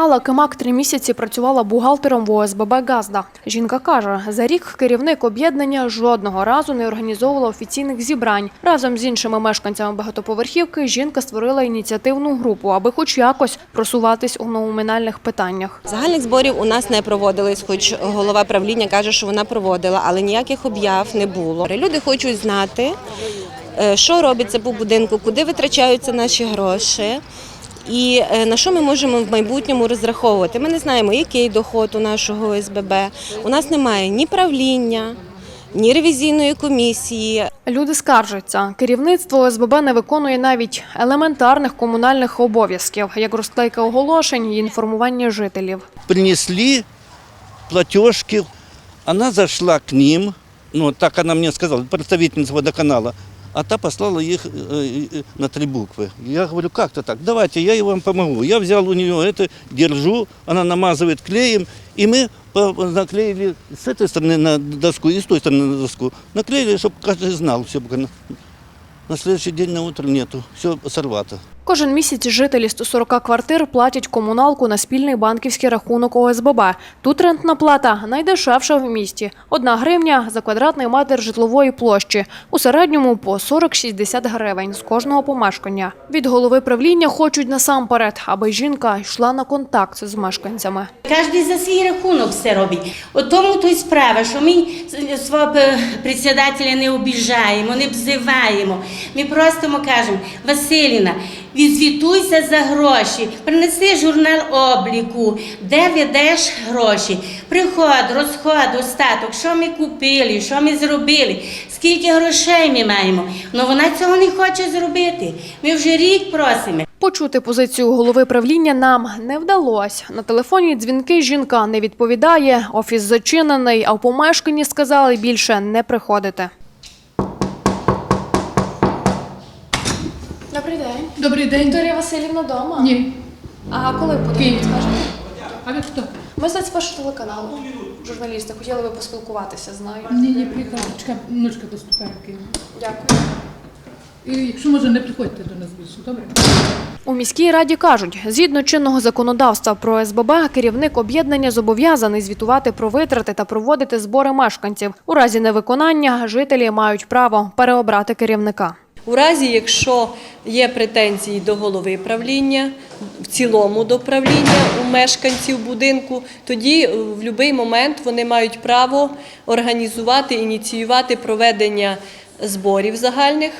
Алла Кимак три місяці працювала бухгалтером в ОСББ «Газда». Жінка каже, за рік керівник об'єднання жодного разу не організовувала офіційних зібрань. Разом з іншими мешканцями багатоповерхівки жінка створила ініціативну групу, аби хоч якось просуватись у номінальних питаннях. Загальних зборів у нас не проводились, хоч голова правління каже, що вона проводила, але ніяких об'яв не було. Люди хочуть знати, е, що робиться по будинку, куди витрачаються наші гроші. І е, на що ми можемо в майбутньому розраховувати? Ми не знаємо, який доход у нашого ОСББ. У нас немає ні правління, ні ревізійної комісії. Люди скаржаться. Керівництво ОСББ не виконує навіть елементарних комунальних обов'язків, як розклейка оголошень і інформування жителів. принесли платежки. Она зашла к ним, ну так она мне сказала, представительница водоканала, а та послала их э, э, на три буквы. Я говорю, как-то так, давайте, я и вам помогу. Я взял у нее это, держу, она намазывает клеем, и мы по- наклеили с этой стороны на доску и с той стороны на доску. Наклеили, чтобы каждый знал все. На, на следующий день на утро нету, все сорвато. Кожен місяць жителі 140 квартир платять комуналку на спільний банківський рахунок ОСББ. Тут рентна плата найдешевша в місті. Одна гривня за квадратний метр житлової площі. У середньому по 40-60 гривень з кожного помешкання. Від голови правління хочуть насамперед, аби жінка йшла на контакт з мешканцями. Кожен за свій рахунок все робить. У тому то й справа, що ми свого е, председателя не обіжаємо, не взиваємо. Ми просто кажемо, Василіна, відзвітуйся за гроші, принеси журнал обліку, де ведеш гроші, приход, розход, остаток, що ми купили, що ми зробили, скільки грошей ми маємо. Ну вона цього не хоче зробити. Ми вже рік просимо. Почути позицію голови правління нам не вдалося. На телефонні дзвінки жінка не відповідає, офіс зачинений, а в помешканні сказали більше не приходити. Добрий день. Добрий день. Вікторія Васильівна вдома? Ні. А коли буде? Київ. Скажете? А ви хто? Ми з першого телеканалу. Журналісти, хотіли би поспілкуватися з нею. Ні, ні, приїхала. Чекай, внучка поступає в Київ. Дякую. І якщо може, не приходьте до нас більше, добре? У міській раді кажуть, згідно чинного законодавства про СББ, керівник об'єднання зобов'язаний звітувати про витрати та проводити збори мешканців. У разі невиконання жителі мають право переобрати керівника. У разі, якщо є претензії до голови правління, в цілому до правління у мешканців будинку, тоді е, в будь-який момент вони мають право організувати, ініціювати проведення зборів загальних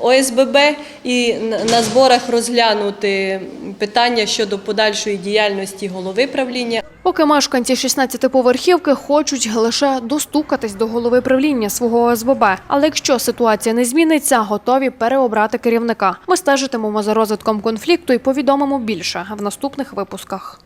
ОСББ і на- на зборах розглянути питання щодо подальшої діяльності голови правління. Поки мешканці 16-поверхівки хочуть лише достукатись до голови правління свого ОСББ. Але якщо ситуація не зміниться, готові переобрати керівника. Ми стежитимемо за розвитком конфлікту і повідомимо більше в наступних випусках.